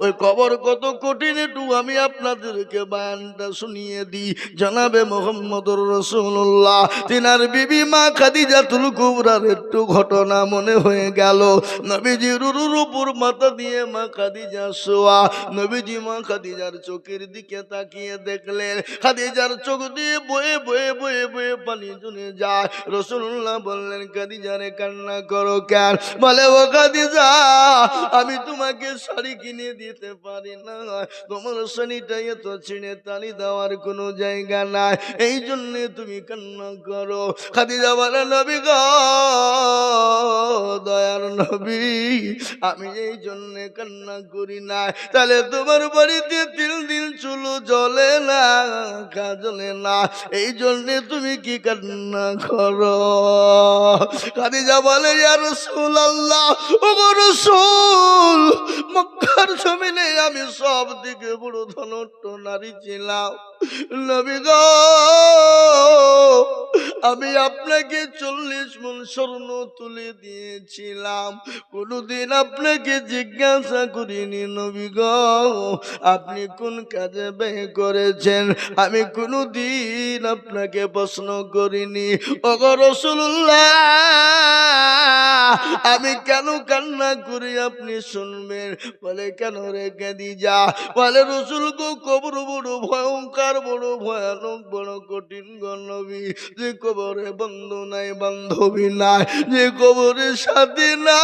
ওই কবর কত কঠিন একটু আমি আপনাদেরকে বায়ানটা শুনিয়ে দিই। জানাবে মোহাম্মদুর রসুল্লাহ তিনার বিবি মা খাদিজাতুল কুবরার একটু ঘটনা মনে হয়ে গেল। নবীজি রুরুর উপর মাথা দিয়ে মা খাদিজা শোয়া, নবীজি মা খাদিজার চোখের দিকে তাকিয়ে দেখলেন। খাদিজার চোখ দিয়ে বয়ে বয়ে বয়ে বয়ে পানি জুনে যায়। রসুল্লাহ বললেন, খাদিজারে, কান্না করো কেন? বলে, ও খাদিজা, আমি তোমাকে শাড়ি কিনে দিতে পারি না। তোমার শাড়িটা এত ছিঁড়ে তালি দেওয়ার কোনো জায়গা নাই। এই জন্যে তুমি কান্না করো। খাদিজা বলে নবী গো দয়ার নবী আমি এই জন্যে কান্না করি না। তাহলে তোমার বাড়িতে তিল দিন চুলো জ্বলে না খা জ্বলে না। এই জন্যে তুমি কি কান্না করো? খাদিজা বলে ইয়া রসুল আল্লাহ ও রসুল মক্কার জমিনে আমি সব দিকে বড় ধনট্ট নারী ছিলাম। নবী গো, আমি আপনাকে চল্লিশ মন স্বর্ণ তুলে দিয়েছিলাম। কোনোদিন আপনাকে জিজ্ঞাসা করিনি নবী গো, আপনি কোন কাজে ব্যয় করেছেন? আমি কোনোদিন আপনাকে প্রশ্ন করিনি। ওগো রসুল্লাহ আমি কেন কান্না করি আপনি শুনবেন? বলে, কেন দি যা। বলে, রসুল গো, কবর বড় ভয়ঙ্কর, বড় ভয়ানক, বড় কঠিন গণবী। যে কবরে বন্ধু নাই, বান্ধবী নাই, যে কবরের সাথে না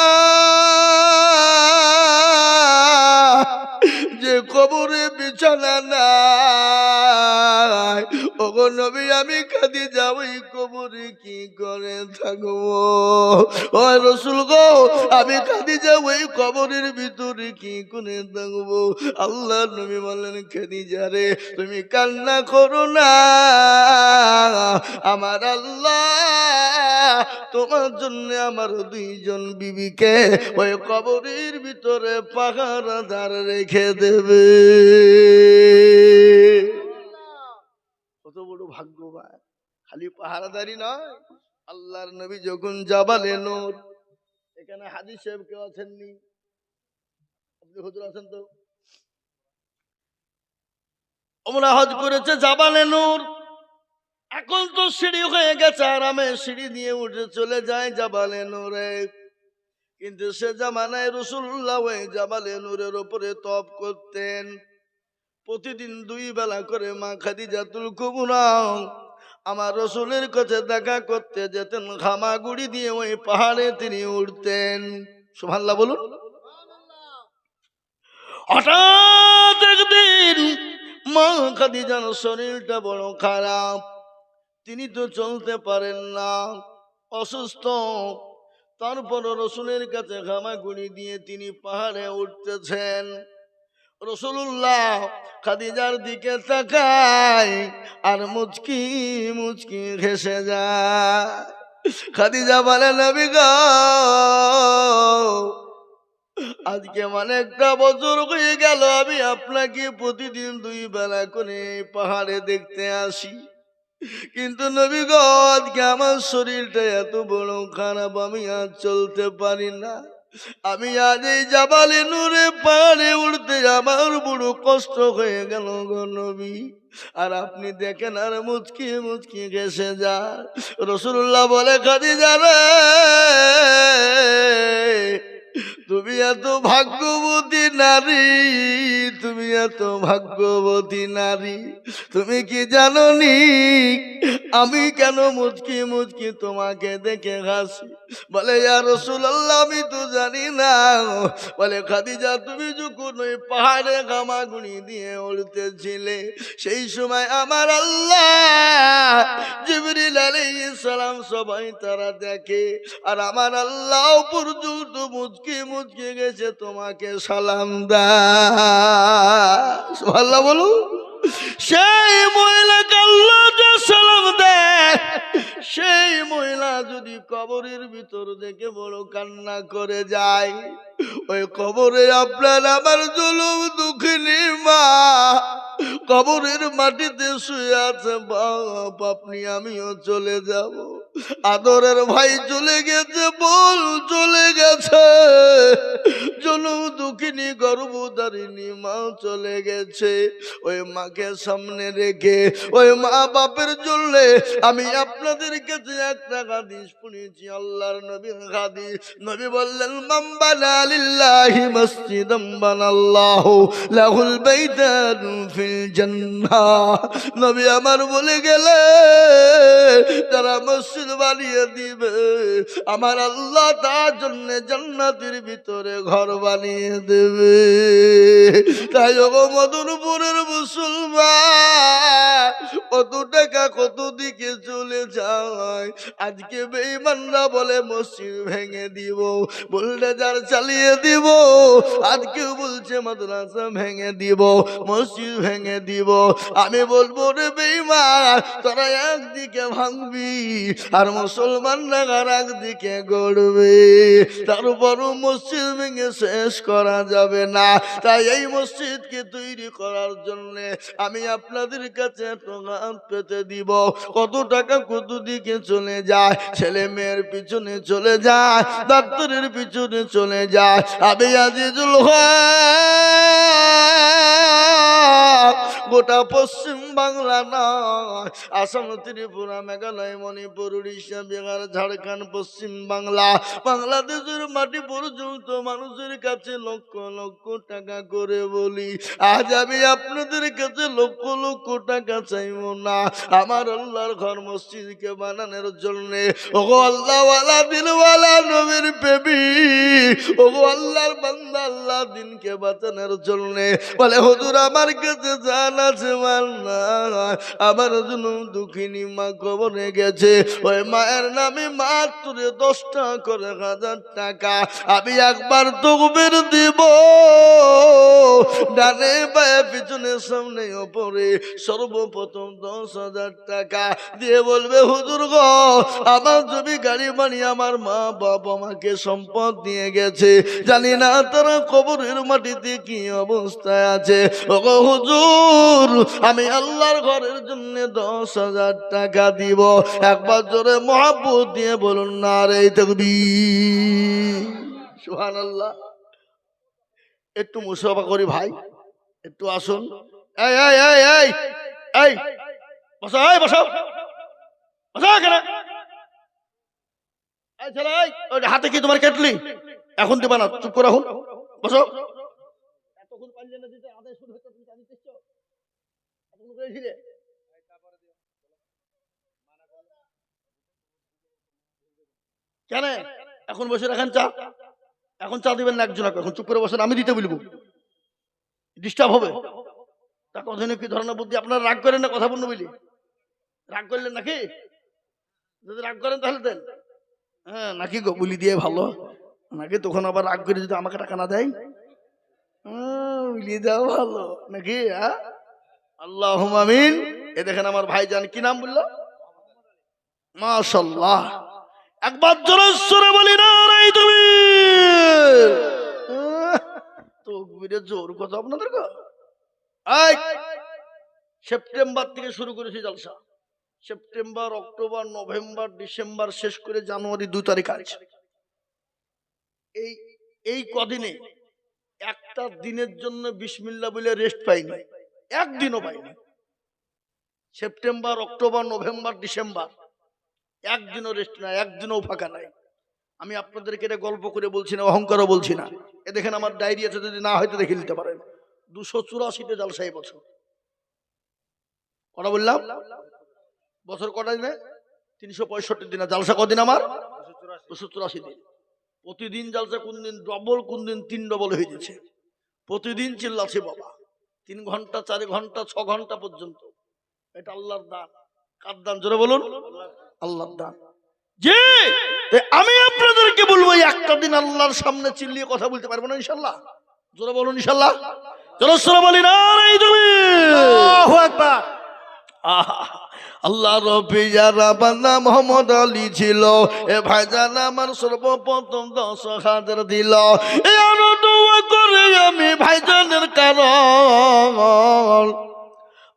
যে কবরে বিছানা নাই। নবী, আমি খাদি যাব এই কবরে কি করে থাকব? ও রসুল গো, আমি খাদি যাব এই কবরের ভিতরে কি করে থাকব। আল্লাহ নবী বললেন খাদি যারে তুমি কান্না করো না। আমার আল্লাহ, তোমার জন্য আমার দুইজন বিবিকে ওই কবরের ভিতরে পাহারাদার রেখে দেবে। কত বড় ভাগ্যবান। খালি পাহারাদারি নয়, আল্লাহর নবী যখন জাবালে নূর, এখানে হাদিস সাহেব কেউ আছেননি? আপনি হজ করেছে জাবালে নূর। এখন তো সিঁড়ি হয়ে গেছে, আরামে সিঁড়ি দিয়ে উঠে চলে যায় জাবালে নূরে। কিন্তু সে জামানায় রসুল্লাহ জাবালে নূরের ওপরে তপ করতেন। প্রতিদিন দুই বেলা করে মা খাদিজাতুল কুবরা, আমার রসুলের কাছে দেখা করতে যেতেন, ঘামাগুড়ি দিয়ে ওই পাহাড়ে তিনি উঠতেন। সুভাল্লা বলুন। হঠাৎ একদিন মা খাদিজার শরীরটা বড় খারাপ। তিনি তো চলতে পারেন না, অসুস্থ। তারপর রসুলের কাছে ঘামাগুড়ি দিয়ে তিনি পাহাড়ে উঠতেছেন। রসুল্লাহ খাদিজার দিকে তাকায় আর মুচকি মুচকি ঘেসে যায়। খাদিজা বলে, নবী গো আজকে মানে একটা বছর হয়ে গেল, আমি আপনাকে প্রতিদিন দুই বেলা করে পাহাড়ে দেখতে আসি। কিন্তু নবী আজকে আমার শরীরটা এত বড় খারাপ, আমি আর চলতে পারি না। আমি আজ এই জাবালে নূরে পাহাড়ে উঠতে আমার বড় কষ্ট হয়ে গেল গো নবী। আর আপনি দেখেন, আর মুচকি মুচকি গেছে যা রসুল্লাহ বলে খাদি যাবে তুমি এত ভাগ্যবতী নারী, তুমি এত ভাগ্যবতী নারী, তুমি কি জানো নি? আমি কেন মুচকি মুচকি তোমাকে দেখে হাসি? বলে আর রসুল্লাহ আমি তো জানি না। বলে, খাদিজা, তুমি যখন ওই পাহাড়ে গামাগুড়ি দিয়ে উড়তেছিলে, সেই সময় আমার আল্লাহ জিবরিল আলাইহিস সালাম সবাই তারা দেখে, আর আমার আল্লাহ পর্যন্ত মুচকি মুচকি গেছে তোমাকে সালাম দা বলো সেই মহিলাকে আল্লাহ সালাম দেয়। সেই মহিলা যদি কবরের ভিতর দেখে বড় কান্না করে যায়, ওই কবরে আপনার আমার জুলুম দুঃখিনী মা। কবরের মাটিতে শুয়ে আছে, বাপ, আপনি, আমিও চলে যাব। আদরের ভাই চলে গেছে বল চলে গেছে। জনম দুঃখিনী, গর্ভধারিণী মা চলে গেছে। ওই মাকে সামনে রেখে ওই মা বাপের জন্য আমি আপনাদের কাছে একটা হাদিস শুনেছি আল্লাহর নবীর হাদিস। নবী বললেন মাম্বানা লিল্লাহি মসজিদাম বানাল্লাহু লাহুল বাইতান ফিল জান্নাহ। নবী আমার বলে গেলে যারা মসজিদ বানিয়ে দিবে। আমার আল্লাহ তার জন্য জান্নাতের ভিতরে ঘর বানিয়ে দেবে। তাই ওগো মদনপুরের মুসলমান কত টাকা কত দিকে চলে যায়। আজকে বেঈমানরা বলে, মসজিদ ভেঙে দিব, বুলডেজার চালিয়ে দিব, আজকে বলছে মাদ্রাসা ভেঙে দিব, মসজিদ ভেঙে দিব। আমি বলব রে বেঈমান, তোরা একদিকে ভাঙবি, আর মুসলমানরা আর একদিকে গড়বে। তারপরও মসজিদ ভেঙে শেষ করা যাবে না। তাই এই মসজিদকে তৈরি করার জন্য আমি আপনাদের কাছে একটু পেতে দিব। কত টাকা কত দিকে চলে যায়? ছেলে মেয়ের পিছনে চলে যায়, ডাক্তারের পিছনে চলে যায়। আবে আজিজুল হক। গোটা পশ্চিম বাংলা নয়। আসাম, ত্রিপুরা, মেঘালয়, মণিপুর, উড়িষ্যা, বিহার, ঝাড়খণ্ড, পশ্চিম বাংলা। বাংলাদেশের মাটি পর্যন্ত মানুষের কাছে লক্ষ লক্ষ টাকা করে বলি। আজ আমি আপনাদের কাছে লক্ষ লক্ষ টাকা চাইব না। আমার আল্লাহর ঘর মসজিদকে বানানোর জন্য। ওগো আল্লাহওয়ালা, দিলওয়ালা, নবীর পেবি ওগো আল্লাহর আল্লাহ দিনকে বাঁচানোর জন্য বলে আমার কাছে জান আছে আমার জন্য দুঃখিনী মা গেছে। ওই মায়ের নামে মাত্র দশটা করে হাজার টাকা। আমি একবার ডানে পায়ে, পিছনে, সামনে, ওপরে সর্বপ্রথম দশ হাজার টাকা। দিয়ে বলবে, হুজুর গ, আমার জমি গাড়ি বাড়ি আমার মা বাবা আমাকে সম্পদ দিয়ে গেছে। জানি না তারা কবরের মাটিতে কি অবস্থায় আছে? ও হুজুর, আমি আল্লাহর ঘরের জন্য দশ হাজার টাকা দিব। একবার জোরে মহাব্বত দিয়ে বলুন না রে তকবি সুহান আল্লাহ একটু মুসাফা করি ভাই, একটু আসুন। হাতে কি তোমার কেটলি? এখন দিবা না চুপ করে রাখুন। বসো। কেন? এখন বসে রাখেন চা। এখন চা দিবেন না একজন এখন চুপ করে বসেন আমি দিতে বলব। ডিস্টার্ব হবে। তা কথা কি ধরনের বুদ্ধি আপনারা রাগ করেন না কথা বলব বলি। রাগ করলেন নাকি? যদি রাগ করেন তাহলে দেন। হ্যাঁ নাকি গো বলি দিয়ে ভালো। নাকি তখন আবার রাগ করে যদি আমাকে টাকা না দেয়? বলি দেওয়া ভালো। নাকি হ্যাঁ আল্লাহ আমিন। এ দেখেন আমার ভাইজান কি নাম বলল? মাশাল্লাহ একবার জোরে বলি না রে তুমি তো জোর কথা আপনাদের সেপ্টেম্বর থেকে শুরু করেছি Jalsha. September, October, November, December, শেষ করে জানুয়ারি দু তারিখ আছে। এই এই কদিনে একটা দিনের জন্য বিসমিল্লা বলে রেস্ট পাইনি। একদিনও পাইনি। সেপ্টেম্বর, অক্টোবর, নভেম্বর, ডিসেম্বর, একদিনও রেস্ট নাই, একদিনও ফাঁকা নাই। আমি আপনাদেরকে এটা গল্প করে বলছি না, অহংকারও বলছি না। এ দেখেন আমার ডায়েরি আছে, যদি না হয়তো দেখে নিতে পারেন। দুশো চুরাশিতে জালসাই বছর। কটা বললাম? বছর কটা দিনে? তিনশো পঁয়ষট্টি দিন। জালসা কদিন আমার? দুশো চুরাশি দিন। প্রতিদিন জালসা কোন দিন ডবল কোন দিন তিন ডবল হয়ে যাচ্ছে। প্রতিদিন চিল্লাছে বাবা। তিন ঘণ্টা চার ঘণ্টা ছ ঘণ্টা পর্যন্ত। এটা আল্লাহর দান। কার দান? জোরে বলুন। আল্লাহর দান। জি! আমি আপনাদেরকে বলব একটা দিন আল্লাহর সামনে চিল্লিয়ে কথা বলতে পারব না ইনশাল্লাহ। জোরে বলুন ইনশাল্লাহ। সরে বলি না রে তুমি আহা, আল্লাহ রবি যারা বান্দা মোহাম্মদ আলী ছিল। এ ভাইজান আমার সর্বপ্রথম দশ হাজার দিল। এ করে আমি ভাইজানের কারণ।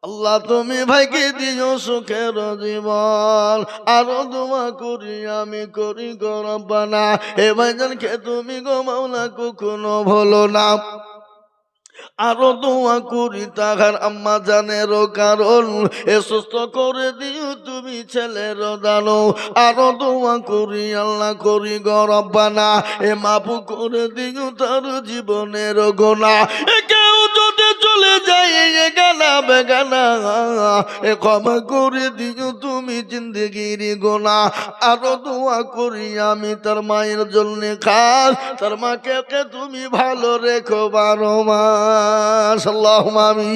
আল্লাহ তুমি ভাইকে দিও সুখের জীবন। আরও দোয়া করি আমি করি গরবানা এ ভাইজানকে তুমি গো মাওলা কখনো ভুলো না। আরও দোয়া করি তাহার আম্মা জানেরও কারণ, এ সুস্থ করে দিও তুমি ছেলের দানো আরও দোয়া করি, আল্লাহ করি গরব্বানা এ মাপু করে দিও তার জীবনের গোনা। এ কেউ যদি এ গানা। এ ক্ষমা করে দিও তুমি জিন্দগির গোনা। আরও দোয়া করি আমি তার মায়ের জন্য খাস। তার মাকে তুমি ভালো রেখো বারো মাস। আল্লাহ মামি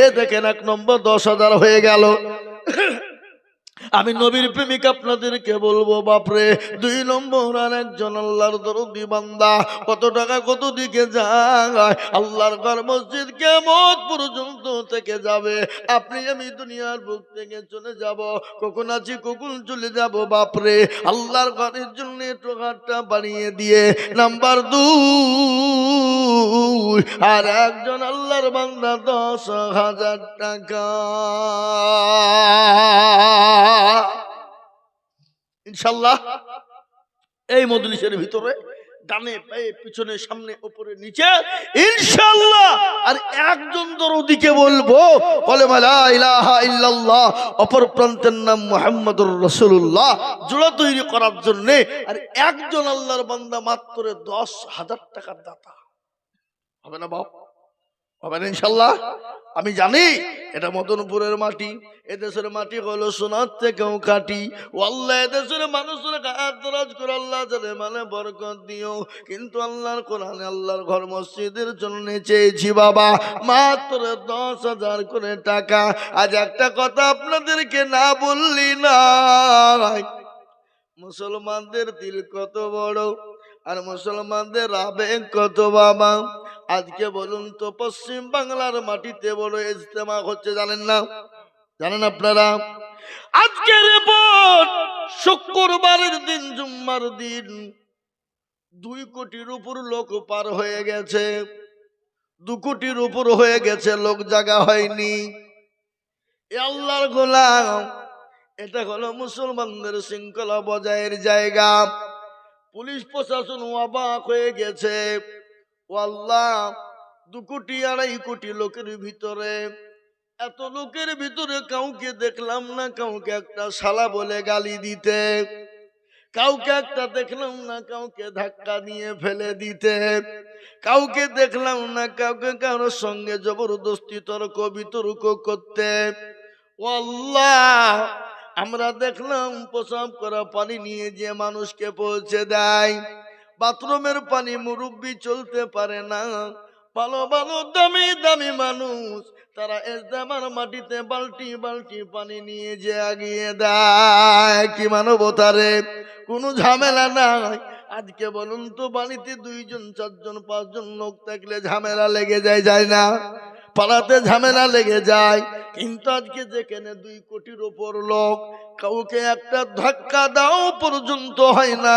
এ দেখেন এক নম্বর দশ হাজার হয়ে গেল। আমি নবীর প্রেমিক আপনাদেরকে বলব, বাপরে, দুই নম্বর আর একজন আল্লাহর দরদি বান্দা, কত টাকা কত দিকে যায়, আল্লাহর ঘর মসজিদ কেমন পর্যন্ত থেকে যাবে? আপনি আমি দুনিয়ার বুক থেকে চলে যাব, কখন আছি, কখন চলে যাব, বাপরে? আল্লাহর ঘরের জন্য একটু হাতটা বাড়িয়ে দিয়ে, নাম্বার দুই আর একজন আল্লাহর বান্দা দশ হাজার টাকা। ইনশাল্লাহ এই মজলিসের ভিতরে ডানে পায়ে, পিছনে, সামনে উপরে নিচে, ইনশাল্লাহ। আর একজন দরদিকে বলব, বলে ইল্লাল্লাহ। অপর প্রান্তের নাম মুহাম্মদুর রাসূলুল্লাহ। জোড়া তৈরি করার জন্য আর একজন আল্লাহর বান্দা মাত্র দশ হাজার টাকার দাতা। হবে না বাপ? হবে না ইনশাল্লাহ। আমি জানি এটা মদনপুরের মাটি, এদেশের মাটি হলো সোনার থেকেও কাটি আল্লাহ এদেশের মানুষের দরাজ করে আল্লাহ জানে মানে বরকত দিও। কিন্তু আল্লাহর কোরআনে আল্লাহর ঘর মসজিদের জন্য চেয়েছি বাবা, মাত্র দশ হাজার করে টাকা। আজ একটা কথা আপনাদেরকে না বললি না। মুসলমানদের দিল কত বড়, আর মুসলমানদের আবেগ কত বাবা। আজকে বলুন তো, পশ্চিম বাংলার মাটিতে বড় ইজতেমা হচ্ছে, জানেন না? জানেন আপনারা? আজকের রিপোর্ট, শুক্রবারের দিন, জুম্মার দিন, দুই কোটির উপর লোক পার হয়ে গেছে। দু কোটির উপর হয়ে গেছে, লোক জায়গা হয়নি। আল্লাহর গোলাম, এটা হলো মুসলমানদের শৃঙ্খলা বজায়ের জায়গা। পুলিশ প্রশাসন অবাক হয়ে গেছে। ও আল্লাহ দু কোটি আড়াই কোটি লোকের ভিতরে, এত লোকের ভিতরে কাউকে দেখলাম না, কাউকে একটা শালা বলে গালি দিতে, কাউকে একটা দেখলাম না, কাউকে ধাক্কা দিয়ে ফেলে দিতে, কাউকে দেখলাম না, কাউকে কারোর সঙ্গে জবরদস্তি, তর্ক, বিতর্ক করতে আল্লাহ আমরা দেখলাম প্রসাব করা পানি নিয়ে যে মানুষকে পৌঁছে দেয়। বাথরুমের পানি মুরব্বি চলতে পারে না। ভালো ভালো, দামি দামি মানুষ, তারা এসদামার মাটিতে বালটি বালতি পানি নিয়ে যে আগিয়ে দেয়। কি মানবতারে কোনো ঝামেলা নাই। আজকে বলুন তো, বাড়িতে দুইজন, চারজন, পাঁচজন লোক থাকলে ঝামেলা লেগে যায় যায় না? পাড়াতে ঝামেলা লেগে যায়। কিন্তু আজকে যেখানে দুই কোটির ওপর লোক, কাউকে একটা ধাক্কা দাও পর্যন্ত হয় না।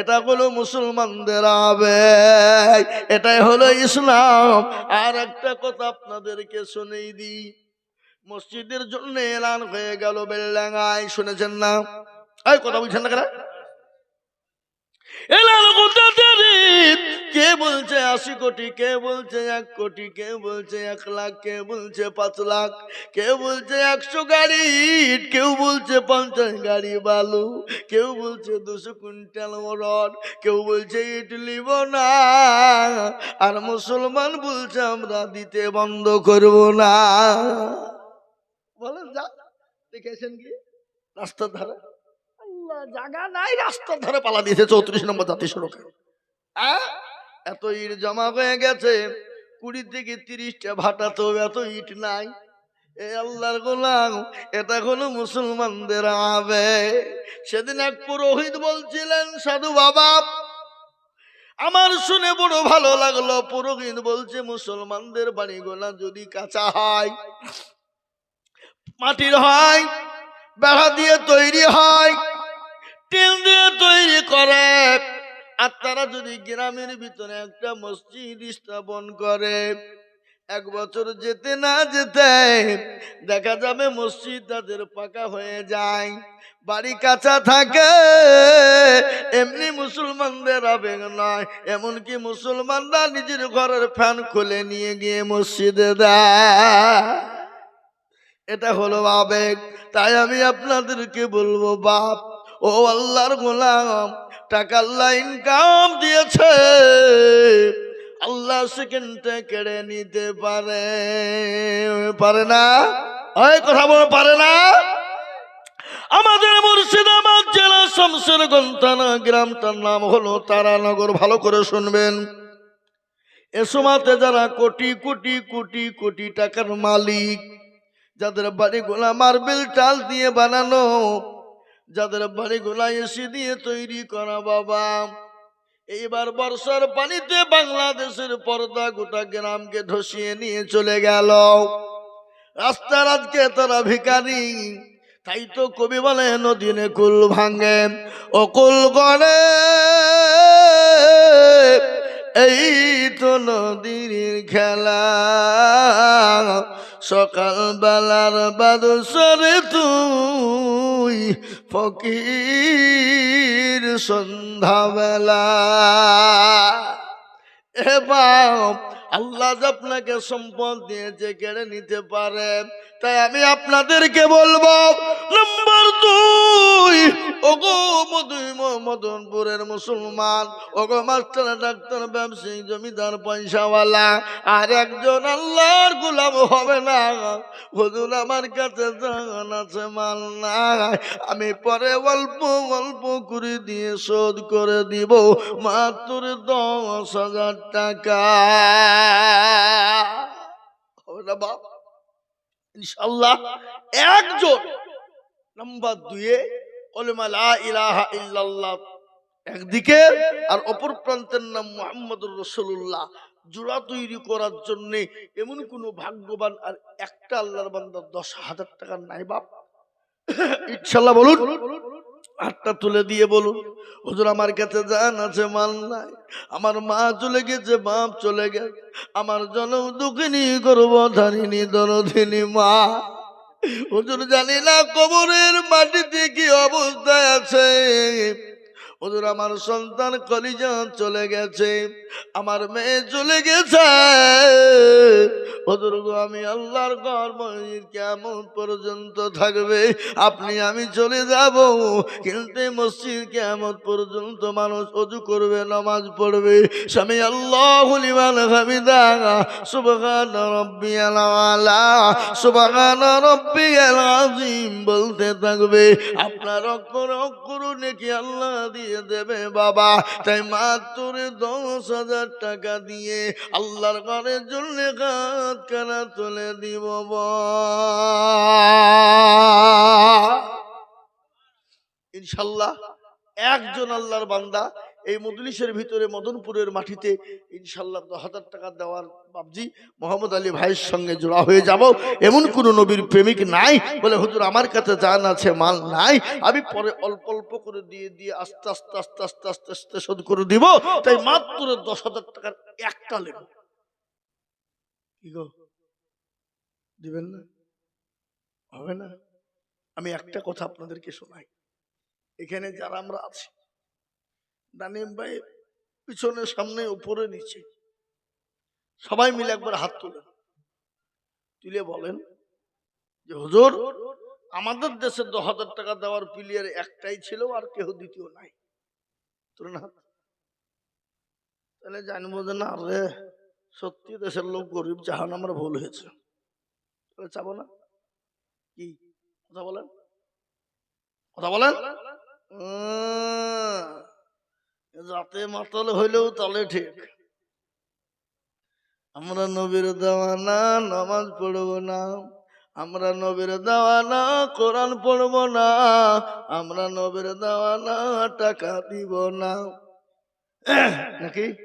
এটা হলো মুসলমানদের আবেগ, এটাই হলো ইসলাম। আর একটা কথা আপনাদেরকে শুনেই দিই, মসজিদের জন্য এলান হয়ে গেল বেল্লাঙ্গায় শুনেছেন না? এই কথা বলছেন না কেন? কোথাতে কে বলছে আশি কোটি, কে বলছে এক কোটি, কে বলছে এক লাখ, কে বলছে পাঁচ লাখ কেউ বলছে একশো গাড়ি ইট কেউ বলছে পঞ্চাশ গাড়ি বালু, কেউ বলছে দুশো কুইন্টাল রড কেউ বলছে ইট লিব না আর মুসলমান বলছে আমরা দিতে বন্ধ করব না। বলেন যা, দেখেছেন কি? রাস্তার ধারে। জায়গা নাই রাস্তার ধারে পালা দিয়েছে চৌত্রিশ নম্বর জাতীয় সড়কে। আহ? এত ইট জমা হয়ে গেছে কুড়ি থেকে তিরিশটা ভাটা তো এত ইট নাই। এ আল্লাহর গোলাম এটা হলো মুসলমানদের আবে সেদিন এক পুরোহিত বলছিলেন সাধু বাবা আমার শুনে বড় ভালো লাগল। পুরোহিত বলছে মুসলমানদের বাড়িগুলা যদি কাঁচা হয় মাটির হয় বেড়া দিয়ে তৈরি হয় আর তারা যদি গ্রামের ভিতরে একটা মসজিদ স্থাপন করে, এক বছর যেতে না যেতে দেখা যাবে মসজিদ তাদের পাকা হয়ে যায়, বাড়ি কাঁচা থাকে, এমনি মুসলমানদের আবেগ নয়, এমনকি মুসলমানরা নিজের ঘরের ফ্যান খুলে নিয়ে গিয়ে মসজিদে দেয়। এটা হলো আবেগ, তাই আমি আপনাদেরকে বলব, বাপ, ও আল্লাহর গোলাম টাকা আল্লাহ ইনকাম দিয়েছে। আল্লাহ সেকেন্ডে কেড়ে নিতে পারে। পারে না? ওই কথা বলে, পারে না? আমাদের মুর্শিদাবাদ জেলা শমশের গন্তানা গ্রামটার নাম হলো তারানগর, ভালো করে শুনবেন। এ সময়তে যারা কোটি কোটি কোটি কোটি টাকার মালিক, যাদের বাড়িগুলা মার্বেল টাল দিয়ে বানানো যাদের বাড়িগুলা এসি দিয়ে তৈরি করা, বাবা। এইবার বর্ষার পানিতে বাংলাদেশের পর্দা গোটা গ্রামকে ধসিয়ে নিয়ে চলে গেল। রাস্তার আজকে তারা ভিখারি, তাই তো কবি বলে, নদীনে কুল ভাঙে। ও কুল গড়ে, এই তো নদীর খেলা। সকাল বেলার বাদসরে তুই ফকির সন্ধ্যাবেলা। এ আল্লাহ আপনাকে সম্পদ দিয়েছে কেড়ে নিতে পারে? তাই আমি আপনাদেরকে বলব নম্বর দুই, ওগো মধুই মদনপুরের মুসলমান, ওগো মাস্টার ডাক্তার ব্যবসায়ী জমিদার পয়সাওয়ালা, আর একজন আল্লাহর গোলাম হবে না। হুজুর আমার কাছে জান আছে, মাল নাই। আমি পরে অল্প অল্প করে দিয়ে শোধ করে দিব, মাত্র দশ হাজার টাকা। বাপ। ইনশাল্লাহ একজন নাম্বার দুয়ে একদিকে আর অপর প্রান্তের নাম মোহাম্মদুর রসুল্লাহ জোড়া তৈরি করার জন্য এমন কোনো ভাগ্যবান আর একটা আল্লাহর বান্দার দশ হাজার টাকার নাই বাপ। ইনশাল্লাহ বলুন। হাতটা তুলে দিয়ে বলুন, হুজুর, আমার কাছে জান আছে, মাল নাই। আমার মা চলে গেছে, বাপ চলে গেছে। আমার জনম দুঃখিনী করব ধারিনী দরধিনী মা। হুজুর, জানি না কবরের মাটিতে কি অবস্থায় আছে। হুজুর, আমার সন্তান কলিজা চলে গেছে, আমার মেয়ে চলে গেছে। হুজুর আমি আল্লাহর ঘর মসজিদ কেমন পর্যন্ত থাকবে? আপনি, আমি চলে যাব, কিন্তু মসজিদ কেমন পর্যন্ত মানুষ অজু করবে, নামাজ পড়বে? স্বামী, আল্লাহ হামিদা, সুবহান রব্বিয়াল আলা, সুবহান রব্বিয়াল আযীম বলতে থাকবে। আপনার অক্ষর অক্ষর নাকি আল্লাহ দিয়ে দেবে বাবা। তাই মাত্র দশ হাজার টাকা দিয়ে আল্লাহর ঘরের জন্য কাজ কানা তুলে দিব ইনশাল্লাহ একজন আল্লাহর বান্দা এই মদলিশের ভিতরে মদনপুরের মাটিতে ইনশাল্লাহ দশ হাজার টাকা দেওয়ার বাবজি মোহাম্মদ আলী ভাইয়ের সঙ্গে জোড়া হয়ে যাব। এমন কোন নবীর প্রেমিক নাই বলে, হুজুর, আমার কাছে জান আছে, মাল নাই, আমি পরে অল্প অল্প করে দিয়ে দিয়ে আস্তে আস্তে আস্তে আস্তে আস্তে আস্তে শোধ করে দিব। তাই মাত্র দশ হাজার টাকার একটা লেব। দিবেন না? হবে না? আমি একটা কথা আপনাদেরকে শোনাই। এখানে যারা আমরা আছি দানিম ভাই পিছনে, সামনে, উপরে, নিচে। সবাই মিলে একবার হাত তুলে। তুলে বলেন যে, হুজুর, আমাদের দেশে দশ হাজার টাকা দেওয়ার প্লেয়ার একটাই ছিল আর কেহ দ্বিতীয় নাই। তাহলে জানব যে, না রে, সত্যি দেশের লোক গরিব, জাহান আমার ভুল হয়েছে। তাহলে চাবো না? কি? কথা বলেন? কথা বলেন? যাতে মাতাল হইলেও তালে ঠিক। আমরা নবীর দেওয়ানা, নামাজ পড়ব না। আমরা নবীর দেওয়ানা, কোরআন পড়ব না। আমরা নবীর দেওয়ানা, টাকা দিব না। নাকি?